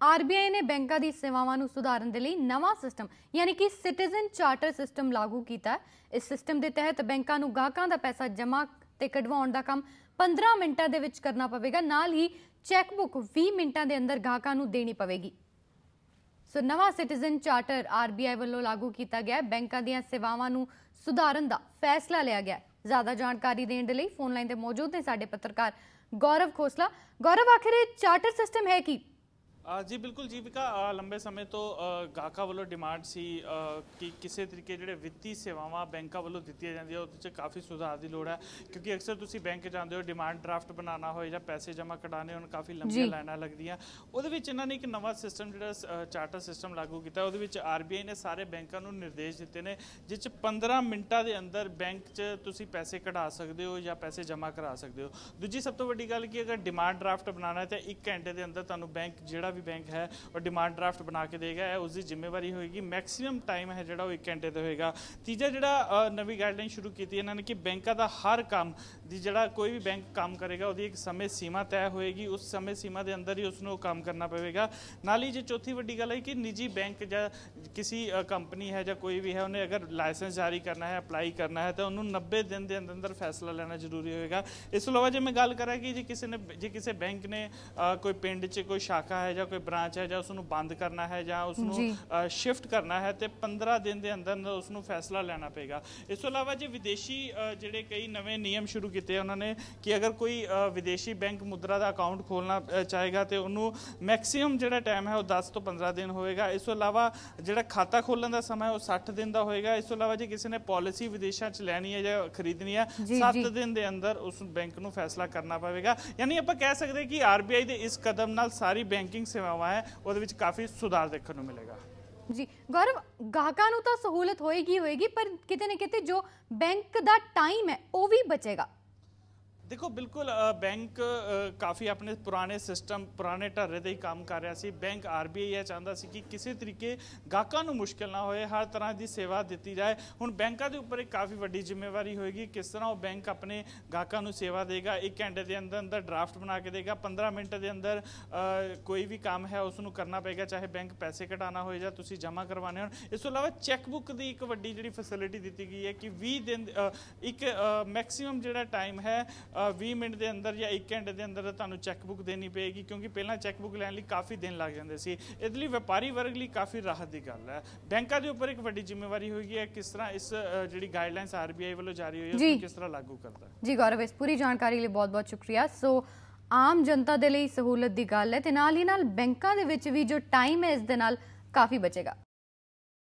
RBI ਨੇ ਬੈਂਕਾਂ ਦੀ ਸੇਵਾਵਾਂ ਨੂੰ ਸੁਧਾਰਨ ਦੇ ਲਈ ਨਵਾਂ ਸਿਸਟਮ, ਯਾਨੀ ਕਿ ਸਿਟੀਜ਼ਨ ਚਾਰਟਰ ਸਿਸਟਮ ਲਾਗੂ ਕੀਤਾ ਇਸ ਸਿਸਟਮ ਦੇ ਤਹਿਤ ਬੈਂਕਾਂ ਨੂੰ ਗਾਹਕਾਂ ਦਾ ਪੈਸਾ ਜਮ੍ਹਾਂ ਤੇ ਕਢਵਾਉਣ ਦਾ ਕੰਮ 15 ਮਿੰਟਾਂ ਦੇ ਵਿੱਚ ਕਰਨਾ ਪਵੇਗਾ। ਨਾਲ ਹੀ ਚੈੱਕਬੁੱਕ 20 ਮਿੰਟਾਂ ਦੇ ਅੰਦਰ ਗਾਹਕਾਂ ਨੂੰ ਦੇਣੀ ਪਵੇਗੀ। ਸੋ ਨਵਾਂ ਸਿਟੀਜ਼ਨ ਚਾਰਟਰ ਆਰਬੀਆਈ ਵੱਲੋਂ ਲਾਗੂ ਕੀਤਾ ਗਿਆ ਬੈਂਕਾਂ ਦੀਆਂ ਸੇਵਾਵਾਂ ਨੂੰ ਸੁਧਾਰਨ ਦਾ ਫੈਸਲਾ ਲਿਆ ਗਿਆ ਜ਼ਿਆਦਾ ਜਾਣਕਾਰੀ ਦੇਣ ਦੇ ਲਈ ਫੋਨ ਲਾਈਨ ਤੇ ਮੌਜੂਦ ਨੇ ਸਾਡੇ ਪੱਤਰਕਾਰ ਗੌਰਵ ਖੋਸਲਾ। ਗੌਰਵ, ਆਖਿਰ ਇਹ ਚਾਰਟਰ ਸਿਸਟਮ ਹੈ ਕੀ? ਜੀ ਬਿਲਕੁਲ ਜੀਵਿਕਾ ਲੰਬੇ ਸਮੇਂ ਤੋਂ ਗਾਹਕਾਂ ਵੱਲੋਂ ਡਿਮਾਂਡ ਸੀ ਕਿ ਕਿਸੇ ਤਰੀਕੇ ਜਿਹੜੇ ਵਿੱਤੀ ਸੇਵਾਵਾਂ ਬੈਂਕਾਂ ਵੱਲੋਂ ਦਿੱਤੀਆਂ ਜਾਂਦੀਆਂ ਉਹਦੇ 'ਚ ਕਾਫੀ ਸੁਧਾਰ ਦੀ ਲੋੜ ਹੈ। ਕਿਉਂਕਿ ਅਕਸਰ ਤੁਸੀਂ ਬੈਂਕ ਜਾਂਦੇ ਹੋ ਡਿਮਾਂਡ ਡਰਾਫਟ ਬਣਾਉਣਾ ਹੋਏ ਜਾਂ ਪੈਸੇ ਜਮ੍ਹਾਂ ਕਢਾਣੇ ਹੋਣ ਕਾਫੀ ਲੰਬੀਆਂ। ਲਾਈਨਾਂ ਲੱਗਦੀਆਂ। ਉਹਦੇ ਵਿੱਚ ਇਹਨਾਂ ਨੇ ਇੱਕ ਨਵਾਂ ਸਿਸਟਮ ਜਿਹੜਾ ਚਾਰਟਰ ਸਿਸਟਮ ਲਾਗੂ ਕੀਤਾ। ਉਹਦੇ ਵਿੱਚ ਆਰਬੀਆਈ ਨੇ ਸਾਰੇ ਬੈਂਕਾਂ ਨੂੰ ਨਿਰਦੇਸ਼ ਦਿੱਤੇ ਨੇ ਜਿਸ 'ਚ 15 ਮਿੰਟਾਂ ਦੇ ਅੰਦਰ ਬੈਂਕ 'ਚ ਤੁਸੀਂ ਪੈਸੇ ਕਢਾ ਸਕਦੇ ਹੋ ਜਾਂ ਪੈਸੇ ਜਮ੍ਹਾਂ ਕਰਾ ਸਕਦੇ ਹੋ। ਦੂਜੀ ਸਭ ਤੋਂ ਵੱਡੀ ਗੱਲ ਕਿ ਅਗਰ ਡਿਮਾਂਡ ਡਰਾਫਟ ਬਣਾਉਣਾ ਹੈ ਤਾਂ 1 ਘੰਟੇ ਦੇ ਅੰਦਰ ਤੁਹਾਨੂੰ ਬੈਂਕ ਜਿਹੜਾ ਵੀ ਬੈਂਕ ਹੈ ਉਹ ਡਿਮਾਂਡ ਡਰਾਫਟ ਬਣਾ ਕੇ ਦੇਗਾ, ਇਹ ਉਸ ਦੀ ਜ਼ਿੰਮੇਵਾਰੀ ਹੋਏਗੀ। ਮੈਕਸਿਮਮ ਟਾਈਮ ਹੈ ਜਿਹੜਾ ਉਹ 1 ਘੰਟੇ ਦਾ ਹੋਏਗਾ। ਤੀਜਾ ਜਿਹੜਾ ਨਵੀਂ ਗਾਈਡਲਾਈਨ ਸ਼ੁਰੂ ਕੀਤੀ ਇਹਨਾਂ ਨੇ ਕਿ ਬੈਂਕਾਂ ਦਾ ਹਰ ਕੰਮ ਦੀ ਜਿਹੜਾ ਕੋਈ ਵੀ ਬੈਂਕ ਕੰਮ ਕਰੇਗਾ, ਉਹਦੀ ਇੱਕ ਸਮੇਂ ਸੀਮਾ ਤੈਅ ਹੋਏਗੀ। ਉਸ ਸਮੇਂ ਸੀਮਾ ਦੇ ਅੰਦਰ ਹੀ ਉਸ ਨੂੰ ਉਹ ਕੰਮ ਕਰਨਾ ਪਵੇਗਾ। ਨਾਲ ਹੀ ਜੇ ਚੌਥੀ ਵੱਡੀ ਗੱਲ ਹੈ ਕਿ ਨਿੱਜੀ ਬੈਂਕ ਜਾਂ ਕਿਸੇ ਕੰਪਨੀ ਹੈ ਜਾਂ ਕੋਈ ਵੀ ਹੈ, ਉਹਨੇ ਅਗਰ ਲਾਇਸੈਂਸ ਜਾਰੀ ਕਰਨਾ ਹੈ ਅਪਲਾਈ ਕਰਨਾ ਹੈ, ਤਾਂ ਉਹਨੂੰ 90 ਦਿਨ ਦੇ ਅੰਦਰ ਅੰਦਰ ਫੈਸਲਾ ਲੈਣਾ ਜ਼ਰੂਰੀ ਹੋਏਗਾ। ਇਸ ਤੋਂ ਇਲਾਵਾ ਜੇ ਮੈਂ ਗੱਲ ਕਰਾਂ ਕਿ ਜੇ ਕਿਸੇ ਨੇ, ਜੇ ਕਿਸੇ ਬੈਂਕ ਨੇ ਕੋਈ ਪਿੰਡ 'ਚ ਕੋਈ ਸ਼ਾਖਾ ਹੈ ਜਾਂ ਕੋਈ ਬ੍ਰਾਂਚ ਹੈ ਜਾਂ ਉਸ ਨੂੰ ਬੰਦ ਕਰਨਾ ਹੈ ਜਾਂ ਉਸ ਨੂੰ। ਸ਼ਿਫਟ ਕਰਨਾ ਹੈ ਤੇ 15 ਦਿਨ ਦੇ ਅੰਦਰ ਉਸ ਨੂੰ ਫੈਸਲਾ ਲੈਣਾ ਪਏਗਾ ਇਸ ਤੋਂ ਇਲਾਵਾ ਜੇ ਵਿਦੇਸ਼ੀ ਜਿਹੜੇ ਕਈ ਨਵੇਂ ਨਿਯਮ ਸ਼ੁਰੂ ਕੀਤੇ ਉਹਨਾਂ ਨੇ ਕਿ ਅਗਰ ਕੋਈ ਵਿਦੇਸ਼ੀ ਬੈਂਕ ਮੁਦਰਾ ਦਾ ਅਕਾਊਂਟ ਖੋਲਣਾ ਚਾਹੇਗਾ ਤੇ ਉਹਨੂੰ ਮੈਕਸਿਮਮ ਜਿਹੜਾ ਟਾਈਮ ਹੈ ਉਹ 10 ਤੋਂ 15 ਦਿਨ ਹੋਏਗਾ ਇਸ ਤੋਂ ਇਲਾਵਾ ਜਿਹੜਾ ਖਾਤਾ ਖੋਲਣ ਦਾ ਸਮਾਂ ਉਹ 60 ਦਿਨ ਦਾ ਹੋਏਗਾ ਇਸ ਤੋਂ ਇਲਾਵਾ ਜੇ ਕਿਸੇ ਨੇ ਪਾਲਿਸੀ ਵਿਦੇਸ਼ਾਂ 'ਚ ਲੈਣੀ ਹੈ ਜਾਂ ਖਰੀਦਣੀ ਹੈ ਜੀ, 7 ਜੀ। ਦਿਨ ਦੇ ਅੰਦਰ ਉਸ ਬੈਂਕ ਨੂੰ ਫੈਸਲਾ ਕਰਨਾ ਪਵੇਗਾ ਯਾਨੀ ਆਪਾਂ ਕਹਿ ਸਕਦੇ ਕਿ ਆਰਬੀਆਈ ਦੇ ਇਸ ਕਦਮ ਨਾਲ ਸਾਰੀ ਬੈਂਕਿੰਗ ਸੇਵਾਵਾਂ ਹੈ, ਉਹਦੇ ਵਿੱਚ ਕਾਫੀ ਸੁਧਾਰ ਦੇਖਣ ਨੂੰ ਮਿਲੇਗਾ। ਜੀ, ਗੌਰਵ, ਗਾਹਕਾਂ ਨੂੰ ਤਾਂ ਸਹੂਲਤ ਹੋਏਗੀ ਹੋਏਗੀ, ਪਰ ਕਿਤੇ ਨਾ ਕਿਤੇ ਜੋ ਬੈਂਕ ਦਾ ਟਾਈਮ ਹੈ, ਉਹ ਵੀ ਬਚੇਗਾ। ਦੇਖੋ, ਬਿਲਕੁਲ ਬੈਂਕ ਕਾਫੀ ਆਪਣੇ ਪੁਰਾਣੇ ਸਿਸਟਮ, ਪੁਰਾਣੇ ਢਰਰੇ ਤੇ ਹੀ ਕੰਮ ਕਰ ਰਿਹਾ ਸੀ। ਬੈਂਕ ਆਰਬੀਆਈ ਇਹ ਚਾਹੁੰਦਾ ਸੀ ਕਿ ਕਿਸੇ ਤਰੀਕੇ ਗਾਹਕਾਂ ਨੂੰ ਮੁਸ਼ਕਲ ਨਾ ਹੋਏ, ਹਰ ਤਰ੍ਹਾਂ ਦੀ ਸੇਵਾ ਦਿੱਤੀ ਜਾਏ। ਹੁਣ ਬੈਂਕਾਂ ਦੇ ਉੱਪਰ ਇੱਕ ਕਾਫੀ ਵੱਡੀ ਜ਼ਿੰਮੇਵਾਰੀ ਹੋਏਗੀ। ਕਿਸ ਤਰ੍ਹਾਂ ਉਹ ਬੈਂਕ ਆਪਣੇ ਗਾਹਕਾਂ ਨੂੰ ਸੇਵਾ ਦੇਗਾ, ਇੱਕ ਘੰਟੇ ਦੇ ਅੰਦਰ ਅੰਦਰ ਡਰਾਫਟ ਬਣਾ ਕੇ ਦੇਗਾ 15 ਮਿੰਟ ਦੇ ਅੰਦਰ ਕੋਈ ਵੀ ਕੰਮ ਹੈ ਉਸ ਨੂੰ ਕਰਨਾ ਪਏਗਾ, ਚਾਹੇ ਬੈਂਕ ਪੈਸੇ ਕਢਾਉਣਾ ਹੋਏ ਜਾਂ ਤੁਸੀਂ ਜਮ੍ਹਾਂ ਕਰਵਾਉਣੇ ਹੋਣ। ਇਸ ਤੋਂ ਇਲਾਵਾ ਚੈੱਕ ਬੁੱਕ ਦੀ ਇੱਕ ਵੱਡੀ ਜਿਹੜੀ ਫੈਸਿਲਿਟੀ ਦਿੱਤੀ ਗਈ ਹੈ ਕਿ 20 ਦਿਨ ਇੱਕ ਮੈਕਸਿਮਮ ਜਿਹੜਾ ਟਾਈਮ ਹੈ 20 ਮਿੰਟ ਦੇ ਅੰਦਰ ਜਾਂ 1 ਘੰਟੇ ਦੇ ਅੰਦਰ ਤੁਹਾਨੂੰ ਚੈੱਕ ਬੁੱਕ ਦੇਣੀ ਪਏਗੀ ਕਿਉਂਕਿ ਪਹਿਲਾਂ ਚੈੱਕ ਬੁੱਕ ਲੈਣ ਲਈ ਕਾਫੀ ਦਿਨ ਲੱਗ ਜਾਂਦੇ ਸੀ। ਇਹਦੇ ਲਈ ਵਪਾਰੀ ਵਰਗ ਲਈ ਕਾਫੀ ਰਾਹਤ ਦੀ ਗੱਲ ਹੈ। ਬੈਂਕਾਂ ਦੇ ਉੱਪਰ ਇੱਕ ਵੱਡੀ ਜ਼ਿੰਮੇਵਾਰੀ ਹੋਏਗੀ ਹੈ। ਕਿਸ ਤਰ੍ਹਾਂ ਇਸ ਜਿਹੜੀ ਗਾਈਡਲਾਈਨਸ ਆਰਬੀਆਈ ਵੱਲੋਂ ਜਾਰੀ ਹੋਈ ਹੈ ਕਿਸ ਤਰ੍ਹਾਂ ਲਾਗੂ ਕਰਦਾ ਹੈ? ਜੀ ਗੌਰਵ ਇਸ ਪੂਰੀ ਜਾਣਕਾਰੀ ਲਈ ਬਹੁਤ-ਬਹੁਤ ਸ਼ੁਕਰੀਆ। ਸੋ ਆਮ ਜਨਤਾ ਦੇ ਲਈ ਸਹੂਲਤ ਦੀ ਗੱਲ ਹੈ ਤੇ ਨਾਲ ਹੀ ਨਾਲ ਬੈਂਕਾਂ ਦੇ ਵਿੱਚ ਵੀ ਜੋ ਟਾਈਮ ਹੈ ਇਸ ਦੇ ਨਾਲ ਕਾਫੀ ਬਚੇਗਾ।